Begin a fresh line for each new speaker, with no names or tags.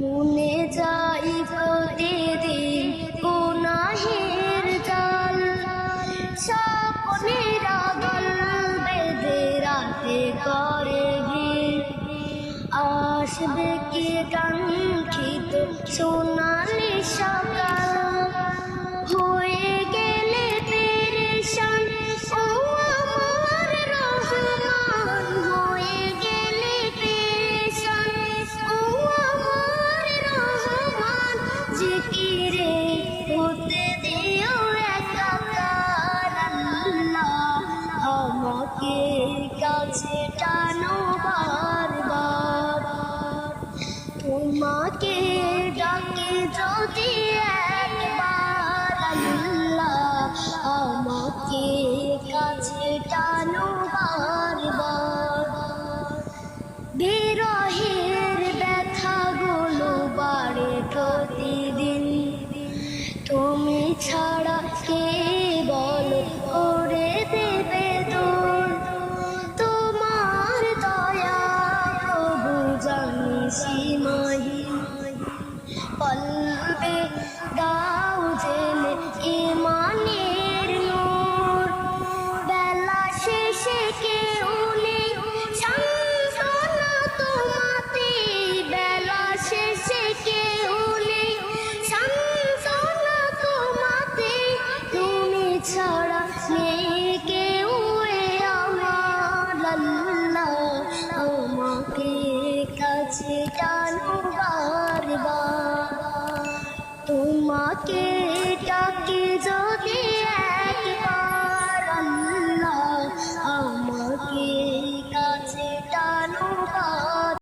মনে যাই প্রতিদিন গুনাহের জাল। স্বপ্নের আগল বেঁধে রাতে করে আসবে কি কাঙ্ক্ষিত সোনালি সকাল? হয়ে জিকিরে হতে দিও একাকার আল্লাহ। তোমাকে ডাকে যদি করে দেবে দূর তোমার দয়া প্রভু জানি পলবে দাও জেলে ইমানের নূর। বেলা শেষে আমাকে কাছে টানো বারবার। তোমাকে ডাকে যা